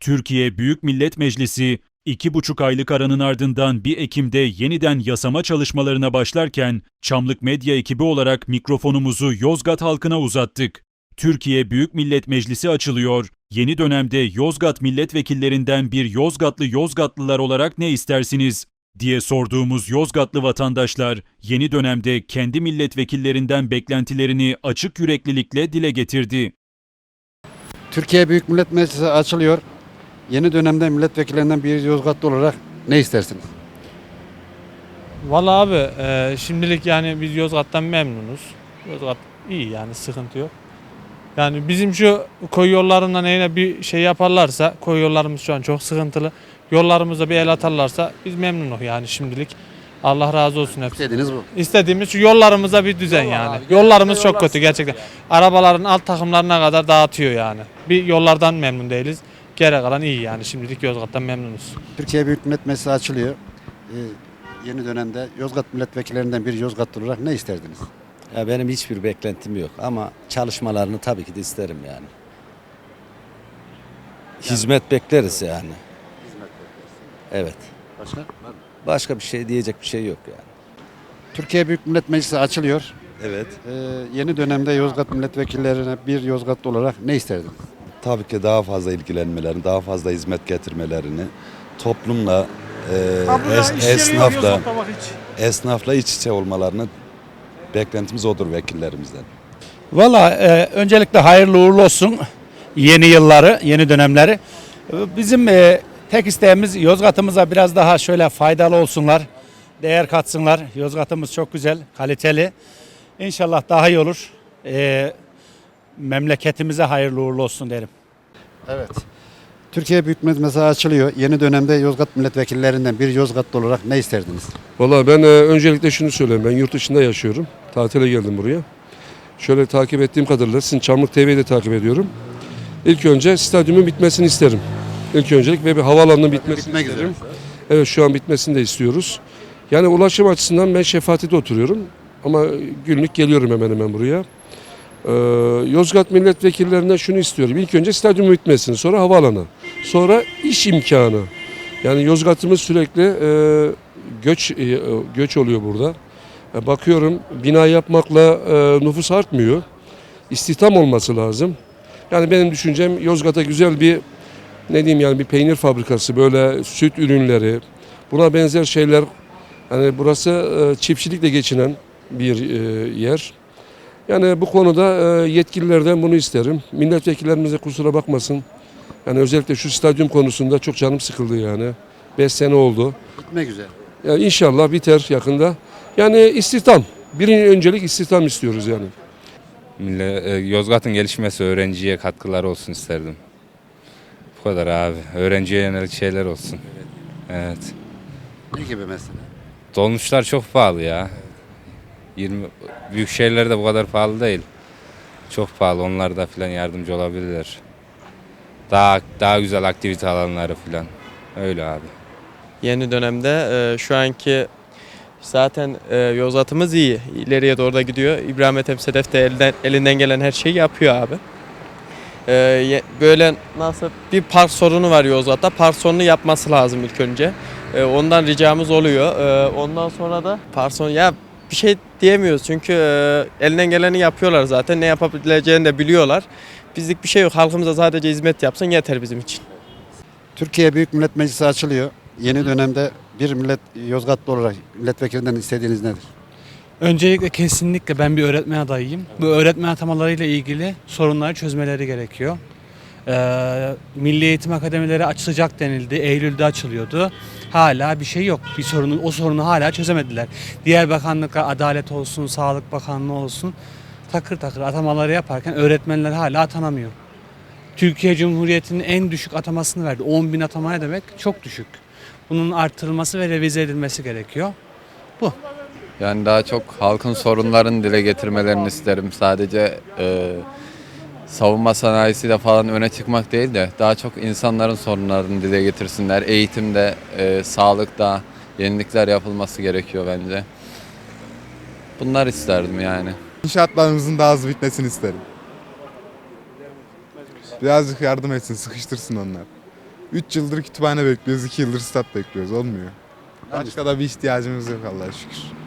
Türkiye Büyük Millet Meclisi, iki buçuk aylık aranın ardından 1 Ekim'de yeniden yasama çalışmalarına başlarken, Çamlık Medya ekibi olarak mikrofonumuzu Yozgat halkına uzattık. Türkiye Büyük Millet Meclisi açılıyor. Yeni dönemde Yozgat milletvekillerinden bir Yozgatlı Yozgatlılar olarak ne istersiniz? diye sorduğumuz Yozgatlı vatandaşlar yeni dönemde kendi milletvekillerinden beklentilerini açık yüreklilikle dile getirdi. Türkiye Büyük Millet Meclisi açılıyor. Yeni dönemde milletvekillerinden bir Yozgatlı olarak ne istersiniz? Vallahi abi e, şimdilik yani biz Yozgat'tan memnunuz. Yozgat iyi yani sıkıntı yok. Yani bizim şu koyu yollarından yine bir şey yaparlarsa, koyu yollarımız şu an çok sıkıntılı. Yollarımıza bir el atarlarsa biz memnunuz yani şimdilik. Allah razı olsun hepsi. İstediğiniz bu. İstediğimiz şu yollarımıza bir düzen yani. Yollarımız çok kötü gerçekten. Arabaların alt takımlarına kadar dağıtıyor yani. Bir yollardan memnun değiliz. Geri kalan iyi yani şimdilik Yozgat'tan memnunuz. Türkiye Büyük Millet Meclisi açılıyor. Ee, yeni dönemde Yozgat milletvekillerinden bir Yozgatlı olarak ne isterdiniz? Ya benim hiçbir beklentim yok ama çalışmalarını tabii ki de isterim yani. Hizmet bekleriz yani. Evet. Başka? Başka bir şey diyecek bir şey yok yani. Türkiye Büyük Millet Meclisi açılıyor. Evet. Ee, yeni dönemde Yozgat milletvekillerine bir Yozgatlı olarak ne isterdiniz? Tabii ki daha fazla ilgilenmelerini, daha fazla hizmet getirmelerini, toplumla, e, es- esnafla, esnafla iç içe olmalarını beklentimiz odur vekillerimizden. Valla e, öncelikle hayırlı uğurlu olsun yeni yılları, yeni dönemleri. E, Bizim e, tek isteğimiz Yozgat'ımıza biraz daha şöyle faydalı olsunlar, değer katsınlar. Yozgat'ımız çok güzel, kaliteli. İnşallah daha iyi olur. E, memleketimize hayırlı uğurlu olsun derim. Evet. Türkiye Büyük Millet Meclisi açılıyor. Yeni dönemde Yozgat milletvekillerinden bir Yozgatlı olarak ne isterdiniz? Valla ben e, öncelikle şunu söyleyeyim. Ben yurt dışında yaşıyorum. Tatile geldim buraya. Şöyle takip ettiğim kadarıyla sizin Çamlık TV'yi de takip ediyorum. İlk önce stadyumun bitmesini isterim. İlk öncelik ve bir havaalanının bitmesini bitmek isterim. üzere. Evet şu an bitmesini de istiyoruz. Yani ulaşım açısından ben Şefati'de oturuyorum. Ama günlük geliyorum hemen hemen buraya. Ee, Yozgat milletvekillerinden şunu istiyorum. İlk önce stadyumun bitmesini, sonra havaalanı, sonra iş imkanı. Yani Yozgat'ımız sürekli e, göç e, göç oluyor burada. E, bakıyorum bina yapmakla nüfus artmıyor. İstihdam olması lazım. Yani benim düşüncem Yozgat'a güzel bir ne diyeyim yani bir peynir fabrikası böyle süt ürünleri buna benzer şeyler yani burası e, çiftçilikle geçinen bir e, yer. Yani bu konuda e, yetkililerden bunu isterim. Milletvekillerimize kusura bakmasın. Yani özellikle şu stadyum konusunda çok canım sıkıldı yani. 5 sene oldu. Bitmek üzere. Yani inşallah biter yakında. Yani istihdam. Birinci öncelik istihdam istiyoruz yani. Mille- e, Yozgat'ın gelişmesi öğrenciye katkıları olsun isterdim. Bu kadar abi. Öğrenciye yönelik şeyler olsun. Evet. Ne gibi mesela? Dolmuşlar çok pahalı ya. 20 büyük şehirlerde bu kadar pahalı değil. Çok pahalı. Onlar da filan yardımcı olabilirler. Daha daha güzel aktivite alanları filan. Öyle abi. Yeni dönemde e, şu anki zaten e, Yozgat'ımız iyi. İleriye doğru da gidiyor. İbrahim Ethem Sedef de elinden, elinden gelen her şeyi yapıyor abi. E, böyle nasıl bir park sorunu var Yozgat'ta. Park sorunu yapması lazım ilk önce. E, ondan ricamız oluyor. E, ondan sonra da park sorunu ya bir şey diyemiyoruz çünkü e, elinden geleni yapıyorlar zaten. Ne yapabileceğini de biliyorlar. Bizlik bir şey yok. Halkımıza sadece hizmet yapsın yeter bizim için. Türkiye Büyük Millet Meclisi açılıyor. Yeni dönemde bir millet Yozgatlı olarak milletvekilinden istediğiniz nedir? Öncelikle kesinlikle ben bir öğretmen adayıyım. Bu öğretmen atamalarıyla ilgili sorunları çözmeleri gerekiyor. Ee, Milli Eğitim Akademileri açılacak denildi. Eylül'de açılıyordu. Hala bir şey yok. Bir sorunu, o sorunu hala çözemediler. Diğer bakanlıklar Adalet olsun, Sağlık Bakanlığı olsun takır takır atamaları yaparken öğretmenler hala atanamıyor. Türkiye Cumhuriyeti'nin en düşük atamasını verdi. 10 bin atama ne demek? Çok düşük. Bunun artırılması ve revize edilmesi gerekiyor. Yani daha çok halkın sorunlarını dile getirmelerini isterim. Sadece e, savunma sanayisiyle falan öne çıkmak değil de daha çok insanların sorunlarını dile getirsinler. Eğitimde, e, sağlıkta yenilikler yapılması gerekiyor bence. Bunlar isterdim yani. İnşaatlarımızın daha hızlı bitmesini isterim. Birazcık yardım etsin, sıkıştırsın onlar. 3 yıldır kütüphane bekliyoruz, 2 yıldır stat bekliyoruz. Olmuyor. Başka da bir ihtiyacımız yok Allah'a şükür.